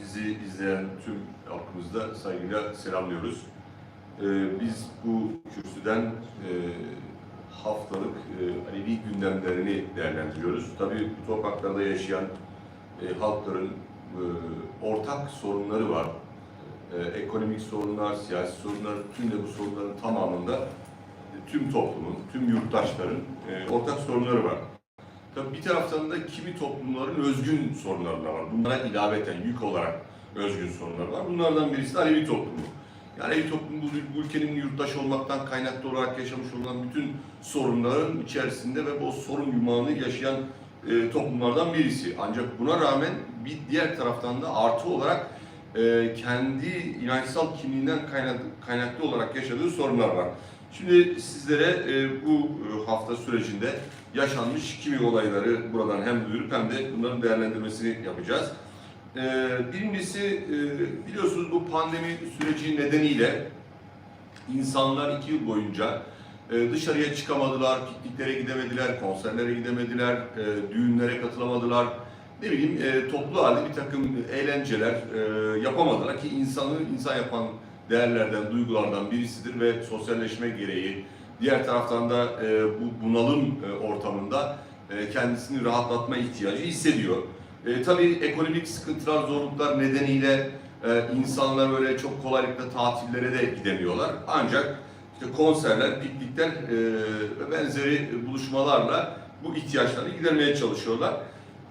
Bizi izleyen tüm halkımızda saygıyla selamlıyoruz. Ee, biz bu kürsüden e, haftalık e, Alevi gündemlerini değerlendiriyoruz. Tabii bu topraklarda yaşayan e, halkların e, ortak sorunları var. E, ekonomik sorunlar, siyasi sorunlar, tüm de bu sorunların tamamında e, tüm toplumun, tüm yurttaşların e, ortak sorunları var. Tabii bir taraftan da kimi toplumların özgün sorunları da var. Bunlara ilaveten yük olarak özgün sorunlar var. Bunlardan birisi de Alevi toplumu. Yani Alevi toplumu bu, ülkenin yurttaşı olmaktan kaynaklı olarak yaşamış olan bütün sorunların içerisinde ve bu sorun yumağını yaşayan e, toplumlardan birisi. Ancak buna rağmen bir diğer taraftan da artı olarak e, kendi inançsal kimliğinden kaynak, kaynaklı olarak yaşadığı sorunlar var. Şimdi sizlere e, bu e, hafta sürecinde yaşanmış kimi olayları buradan hem duyurup hem de bunların değerlendirmesini yapacağız. E, birincisi biliyorsunuz bu pandemi süreci nedeniyle insanlar iki yıl boyunca dışarıya çıkamadılar, pikniklere gidemediler, konserlere gidemediler, düğünlere katılamadılar. Ne bileyim toplu halde bir takım eğlenceler yapamadılar ki insanı insan yapan değerlerden, duygulardan birisidir ve sosyalleşme gereği diğer taraftan da e, bu bunalım e, ortamında e, kendisini rahatlatma ihtiyacı hissediyor. E, tabii ekonomik sıkıntılar, zorluklar nedeniyle e, insanlar öyle çok kolaylıkla tatillere de gidemiyorlar. Ancak işte konserler, piknikler e, ve benzeri buluşmalarla bu ihtiyaçlarını gidermeye çalışıyorlar.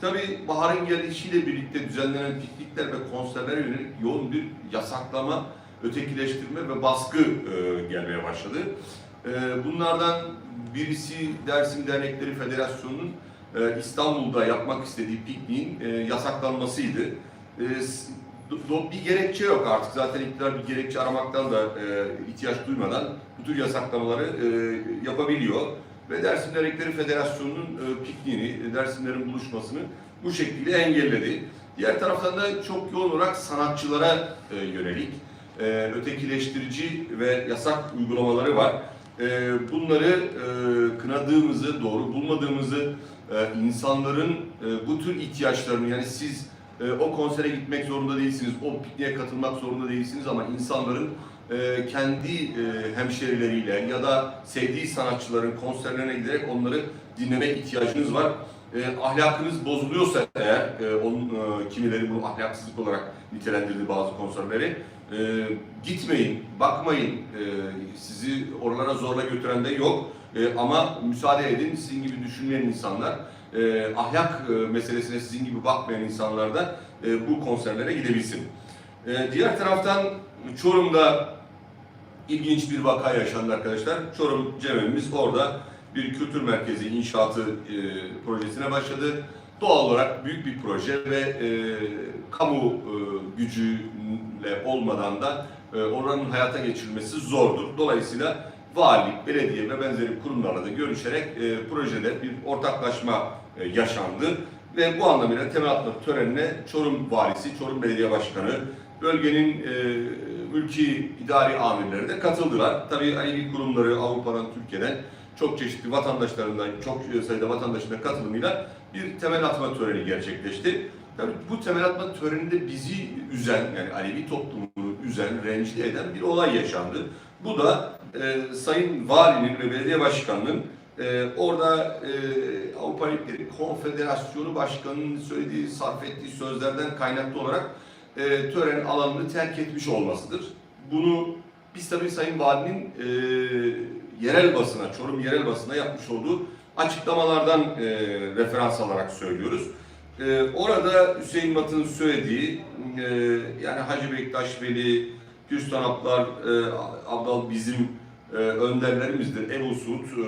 Tabii baharın gelişiyle birlikte düzenlenen piknikler ve konserlere yönelik yoğun bir yasaklama, ötekileştirme ve baskı e, gelmeye başladı. E, bunlardan birisi Dersim Dernekleri Federasyonu'nun e, İstanbul'da yapmak istediği pikniğin e, yasaklanmasıydı. E, bir gerekçe yok artık. Zaten iktidar bir gerekçe aramaktan da e, ihtiyaç duymadan bu tür yasaklamaları e, yapabiliyor. Ve Dersim Dernekleri Federasyonu'nun e, pikniğini, Dersimlerin buluşmasını bu şekilde engelledi. Diğer taraftan da çok yoğun olarak sanatçılara e, yönelik e, ötekileştirici ve yasak uygulamaları var. E, bunları e, kınadığımızı, doğru bulmadığımızı, e, insanların e, bu tür ihtiyaçlarını yani siz e, o konsere gitmek zorunda değilsiniz, o pikniğe katılmak zorunda değilsiniz ama insanların e, kendi e, hemşerileriyle ya da sevdiği sanatçıların konserlerine giderek onları dinleme ihtiyacınız var. E, ahlakınız bozuluyorsa eğer, e, onun, e, kimileri bunu ahlaksızlık olarak nitelendirdi bazı konserleri, e, gitmeyin, bakmayın, e, sizi oralara zorla götüren de yok. E, ama müsaade edin, sizin gibi düşünmeyen insanlar, e, ahlak e, meselesine sizin gibi bakmayan insanlar da e, bu konserlere gidebilsin. E, diğer taraftan Çorum'da ilginç bir vaka yaşandı arkadaşlar. Çorum Cemevimiz orada bir kültür merkezi inşaatı e, projesine başladı. Doğal olarak büyük bir proje ve e, kamu e, gücüyle olmadan da e, oranın hayata geçirilmesi zordur. Dolayısıyla valilik, belediye ve benzeri kurumlarla da görüşerek e, projede bir ortaklaşma e, yaşandı. Ve bu anlamıyla temel atma törenine Çorum Valisi, Çorum Belediye Başkanı, bölgenin e, mülki idari amirleri de katıldılar. Tabii Alevi kurumları Avrupa'dan, Türkiye'den çok çeşitli vatandaşlarından, çok sayıda vatandaşın da katılımıyla bir temel atma töreni gerçekleşti. Tabii bu temel atma töreninde bizi üzen, yani Alevi toplumunu üzen, rencide eden bir olay yaşandı. Bu da e, Sayın Valinin ve Belediye Başkanı'nın e, orada e, Avrupa Ligleri Konfederasyonu Başkanı'nın söylediği, sarf ettiği sözlerden kaynaklı olarak e, tören alanını terk etmiş olmasıdır. Bunu biz tabii Sayın Valinin e, yerel basına, Çorum yerel basına yapmış olduğu açıklamalardan e, referans alarak söylüyoruz. E, orada Hüseyin Batı'nın söylediği e, yani Hacı Bektaş Veli, Hüsnü Abdal, e, Abdal bizim e, önderlerimizdir. Ebu Suud e,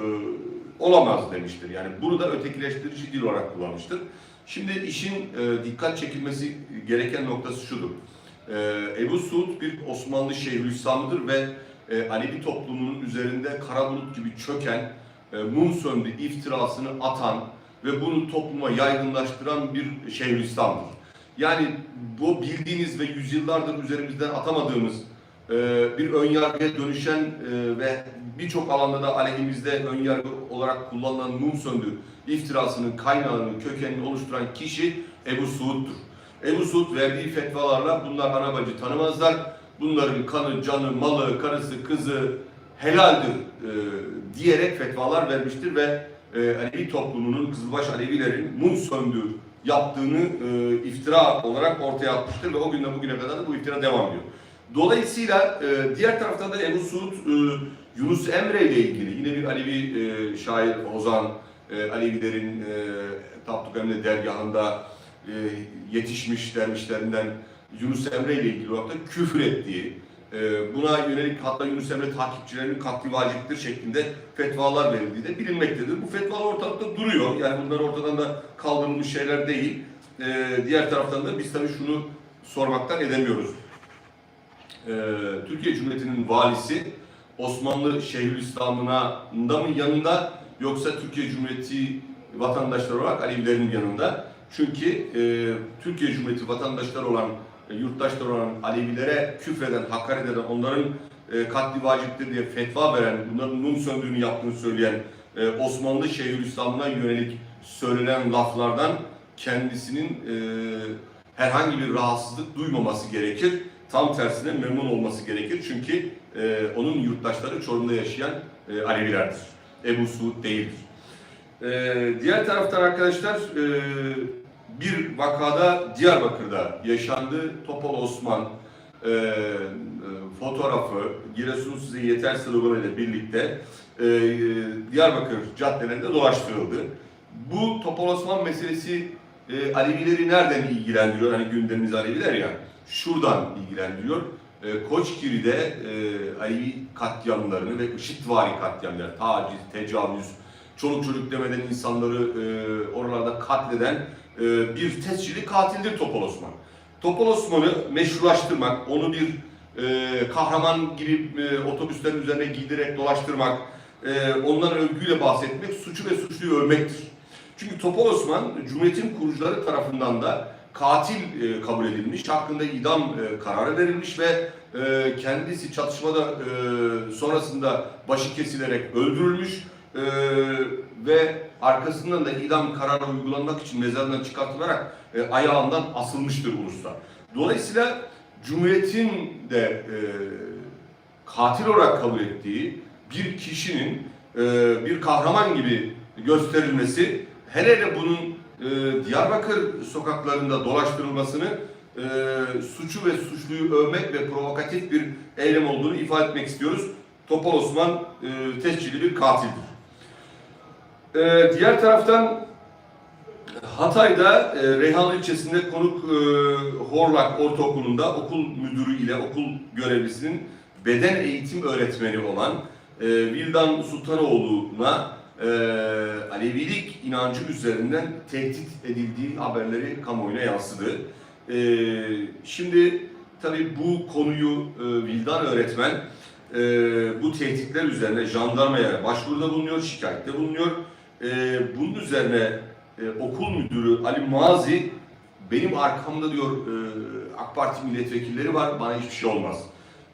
olamaz demiştir. Yani bunu da ötekileştirici dil olarak kullanmıştır. Şimdi işin e, dikkat çekilmesi gereken noktası şudur. E, Ebu Suud bir Osmanlı Şeyhülislam'ıdır ve e, Alevi toplumunun üzerinde kara bulut gibi çöken, e, mum söndü iftirasını atan ve bunu topluma yaygınlaştıran bir Şeyhülislam'dır. Yani bu bildiğiniz ve yüzyıllardır üzerimizden atamadığımız e, bir önyargıya dönüşen e, ve birçok alanda da aleyhimizde önyargı olarak kullanılan mum söndü iftirasının kaynağını, kökenini oluşturan kişi Ebu Suud'dur. Ebu Suud verdiği fetvalarla bunlar ana bacı tanımazlar. Bunların kanı, canı, malı, karısı, kızı helaldir e, diyerek fetvalar vermiştir ve e, Alevi toplumunun, Kızılbaş Alevilerin mum söndü yaptığını e, iftira olarak ortaya atmıştır ve o günden bugüne kadar da bu iftira devam ediyor. Dolayısıyla e, diğer taraftan da Ebu Suud e, Yunus Emre ile ilgili yine bir Alevi e, şair Ozan e, Alevilerin e, Tapduk Emre dergahında e, yetişmiş dervişlerinden Yunus Emre ile ilgili olarak da küfür ettiği, e, buna yönelik hatta Yunus Emre takipçilerinin katli vaciptir şeklinde fetvalar verildiği de bilinmektedir. Bu fetvalar ortalıkta duruyor. Yani bunlar ortadan da kaldırılmış şeyler değil. E, diğer taraftan da biz tabii şunu sormaktan edemiyoruz. E, Türkiye Cumhuriyeti'nin valisi Osmanlı Şeyhülislam'ına da mı yanında yoksa Türkiye Cumhuriyeti vatandaşları olarak Alevilerin yanında. Çünkü e, Türkiye Cumhuriyeti vatandaşları olan, e, yurttaşları olan Alevilere küfreden, hakaret eden, onların e, katli vaciptir diye fetva veren, bunların mum söndüğünü yaptığını söyleyen e, Osmanlı Şeyhülislam'ına yönelik söylenen laflardan kendisinin herhangi bir rahatsızlık duymaması gerekir. Tam tersine memnun olması gerekir. Çünkü onun yurttaşları Çorum'da yaşayan Alevilerdir. Ebu Suud değildir. Diğer taraftan arkadaşlar bir vakada Diyarbakır'da yaşandı. Topal Osman e, e, fotoğrafı Giresun size yeter sloganıyla birlikte e, Diyarbakır caddelerinde dolaştırıldı. Bu Topal Osman meselesi e, Alevileri nereden ilgilendiriyor? Hani gündemimiz Aleviler ya. Şuradan ilgilendiriyor. E, Koçgiri'de e, Alevi katliamlarını ve IŞİDvari katliamlar, taciz, tecavüz, çoluk çocuk demeden insanları e, oralarda katleden e, bir tescilli katildir Topal Osman. Topal Osman'ı meşrulaştırmak, onu bir e, kahraman gibi e, otobüslerin üzerine giydirerek dolaştırmak, e, ondan övgüyle bahsetmek suçu ve suçluyu övmektir. Çünkü Topal Osman Cumhuriyet'in kurucuları tarafından da katil e, kabul edilmiş, hakkında idam e, kararı verilmiş ve e, kendisi çatışmada e, sonrasında başı kesilerek öldürülmüş e, ve arkasından da idam kararı uygulanmak için mezarından çıkartılarak e, ayağından asılmıştır uluslar. Dolayısıyla Cumhuriyet'in de e, katil olarak kabul ettiği bir kişinin e, bir kahraman gibi gösterilmesi, hele hele bunun e, Diyarbakır sokaklarında dolaştırılmasını e, suçu ve suçluyu övmek ve provokatif bir eylem olduğunu ifade etmek istiyoruz. Topal Osman e, tescilli bir katildir. E, diğer taraftan Hatay'da e, Reyhanlı ilçesinde Konuk e, Horlak Ortaokulu'nda okul müdürü ile okul görevlisinin beden eğitim öğretmeni olan e, Vildan Sultanoğlu'na e, Alevilik inancı üzerinden tehdit edildiği haberleri kamuoyuna yansıdı. E, şimdi tabii bu konuyu e, Vildan öğretmen e, bu tehditler üzerine jandarmaya başvuruda bulunuyor, şikayette bulunuyor. E, bunun üzerine e, okul müdürü Ali Mazi benim arkamda diyor e, AK Parti milletvekilleri var bana hiçbir şey olmaz.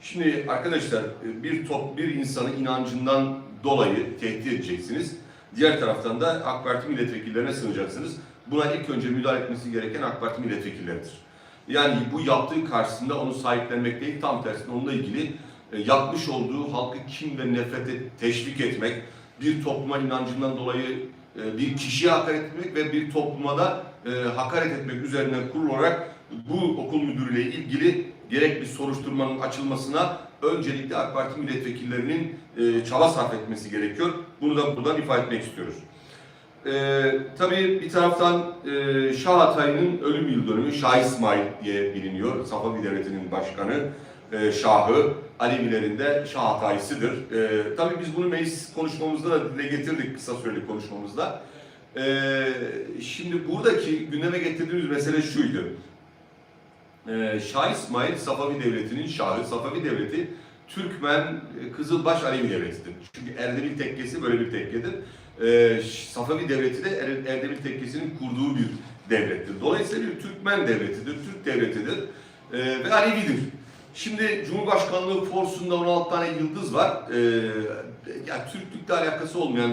Şimdi arkadaşlar e, bir top bir insanı inancından dolayı tehdit edeceksiniz. Diğer taraftan da AK Parti milletvekillerine sığınacaksınız. Buna ilk önce müdahale etmesi gereken AK Parti milletvekilleridir. Yani bu yaptığı karşısında onu sahiplenmek değil, tam tersine onunla ilgili e, yapmış olduğu halkı kim ve nefrete teşvik etmek, bir topluma inancından dolayı e, bir kişiye hakaret etmek ve bir topluma da e, hakaret etmek üzerine kurularak bu okul müdürüyle ilgili gerek bir soruşturmanın açılmasına öncelikle AK Parti milletvekillerinin e, çaba sarf etmesi gerekiyor. Bunu da buradan ifade etmek istiyoruz. E, tabii bir taraftan e, Şah Hatay'ın ölüm yıl dönümü Şah İsmail diye biliniyor. Safavi Devleti'nin başkanı, e, Şahı, Alevilerin de Şah Hatay'sıdır. E, tabii biz bunu meclis konuşmamızda da dile getirdik kısa süreli konuşmamızda. E, şimdi buradaki gündeme getirdiğimiz mesele şuydu. Ee, Şah İsmail Safavi Devleti'nin şahı. Safavi Devleti Türkmen e, Kızılbaş Alevi Devleti'dir. Çünkü Erdebil Tekkesi böyle bir tekkedir. Ee, Safavi Devleti de Er- Erdebil Tekkesi'nin kurduğu bir devlettir. Dolayısıyla bir Türkmen devletidir, Türk devletidir ee, ve Alevidir. Şimdi Cumhurbaşkanlığı forsunda 16 tane yıldız var. Ee, yani Türklükle alakası olmayan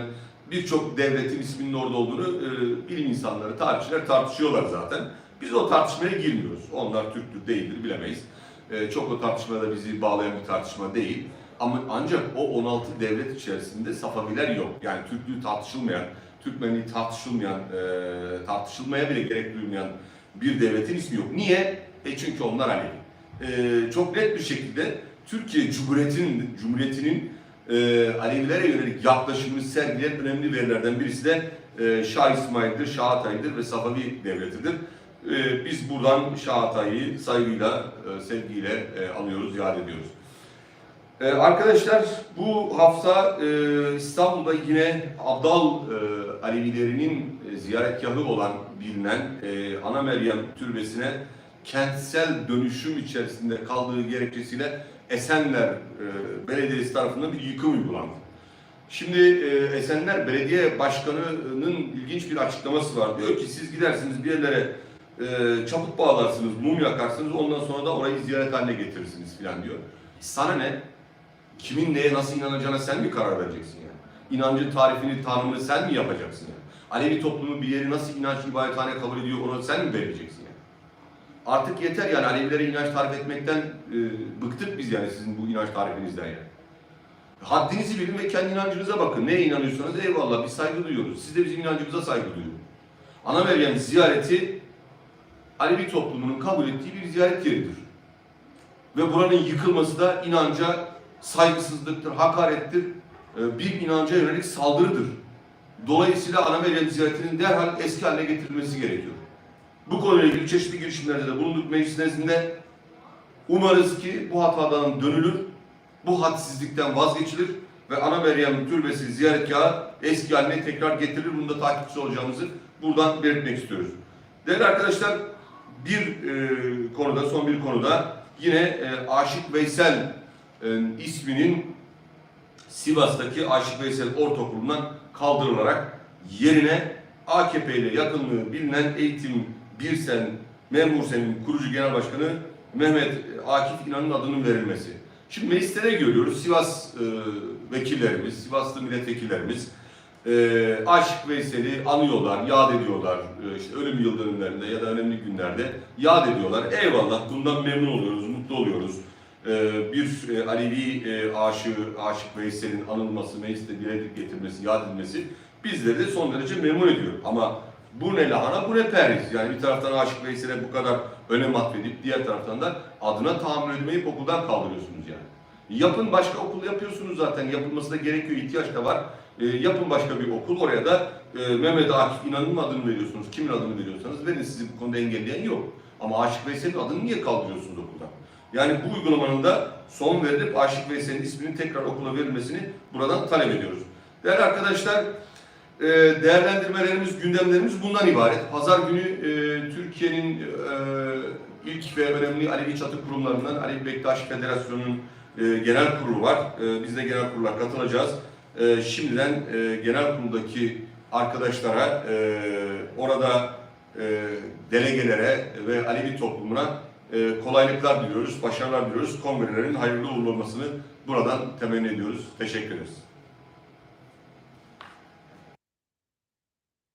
birçok devletin isminin orada olduğunu e, bilim insanları, tarihçiler tartışıyorlar zaten. Biz o tartışmaya girmiyoruz. Onlar Türktür değildir bilemeyiz. Ee, çok o tartışmada bizi bağlayan bir tartışma değil. Ama ancak o 16 devlet içerisinde Safaviler yok. Yani Türklüğü tartışılmayan, Türkmenliği tartışılmayan, e, tartışılmaya bile gerek duymayan bir devletin ismi yok. Niye? E çünkü onlar Alevi. E, çok net bir şekilde Türkiye Cumhuriyeti'nin Cumhuriyeti'nin e, Alevilere yönelik yaklaşımını sergileyen önemli verilerden birisi de e, Şah İsmail'dir, Şah Atay'dır ve Safavi devletidir. E, biz buradan Şah Atay'ı saygıyla, e, sevgiyle e, anıyoruz, yad ediyoruz. Ee, arkadaşlar bu hafta e, İstanbul'da yine Abdal e, Alevilerinin e, ziyaretgahı olan bilinen e, Ana Meryem Türbesi'ne kentsel dönüşüm içerisinde kaldığı gerekçesiyle Esenler e, Belediyesi tarafından bir yıkım uygulandı. Şimdi e, Esenler Belediye Başkanı'nın ilginç bir açıklaması var. Diyor ki siz gidersiniz bir yerlere e, çabuk bağlarsınız, mum yakarsınız ondan sonra da orayı ziyaret haline getirirsiniz filan diyor. Sana ne? Kimin neye nasıl inanacağına sen mi karar vereceksin yani? İnancın tarifini, tanımını sen mi yapacaksın yani? Alevi toplumu bir yeri nasıl inanç ibadethane kabul ediyor onu sen mi belirleyeceksin yani? Artık yeter yani Alevilere inanç tarif etmekten e, bıktık biz yani sizin bu inanç tarifinizden yani. Haddinizi bilin ve kendi inancınıza bakın. Neye inanıyorsanız eyvallah biz saygı duyuyoruz. Siz de bizim inancımıza saygı duyun. Ana Meryem ziyareti Alevi toplumunun kabul ettiği bir ziyaret yeridir. Ve buranın yıkılması da inanca saygısızlıktır, hakarettir, e, bir inanca yönelik saldırıdır. Dolayısıyla Ana Meryem ziyaretinin derhal eski haline getirilmesi gerekiyor. Bu konuyla ilgili çeşitli girişimlerde de bulunduk meclis nezdinde. Umarız ki bu hatadan dönülür, bu hadsizlikten vazgeçilir ve Ana Meryem Türbesi ziyaretgahı eski haline tekrar getirilir. Bunu da takipçisi olacağımızı buradan belirtmek istiyoruz. Değerli arkadaşlar, bir e, konuda, son bir konuda yine e, Aşık Veysel e, isminin Sivas'taki Aşık Veysel Ortaokulu'ndan kaldırılarak yerine AKP ile yakınlığı bilinen Eğitim Birsen Memursen'in kurucu genel başkanı Mehmet Akif İnan'ın adının verilmesi. Şimdi mecliste ne görüyoruz? Sivas e, vekillerimiz, Sivaslı milletvekillerimiz e, Aşık Veysel'i anıyorlar, yad ediyorlar. E, işte ölüm yıl dönümlerinde ya da önemli günlerde yad ediyorlar. Eyvallah bundan memnun oluyoruz, mutlu oluyoruz. E, bir e, Alevi e, aşığı, Aşık Veysel'in anılması, mecliste dile getirmesi, yad edilmesi bizleri de son derece memnun ediyor. Ama bu ne lahana, bu ne perhiz. Yani bir taraftan Aşık Veysel'e bu kadar önem atfedip diğer taraftan da adına tahammül etmeyip okuldan kaldırıyorsunuz yani. Yapın başka okul yapıyorsunuz zaten. Yapılması da gerekiyor, ihtiyaç da var. E, yapın başka bir okul. Oraya da e, Mehmet Akif İnan'ın adını veriyorsunuz. Kimin adını veriyorsanız verin. Sizi bu konuda engelleyen yok. Ama Aşık Veysel'in adını niye kaldırıyorsunuz okuldan? Yani bu uygulamanın da son verilip Aşık Veysel'in isminin tekrar okula verilmesini buradan talep ediyoruz. Değerli arkadaşlar, e, değerlendirmelerimiz, gündemlerimiz bundan ibaret. Pazar günü e, Türkiye'nin e, ilk ve önemli Alevi çatı kurumlarından Alevi Bektaş Federasyonu'nun e, genel kurulu var. Biz de genel kurula katılacağız. Şimdiden genel kuruldaki arkadaşlara, orada delegelere ve Alevi toplumuna kolaylıklar diliyoruz, başarılar diliyoruz. Kongrelerin hayırlı uğurlu olmasını buradan temenni ediyoruz. Teşekkür ederiz.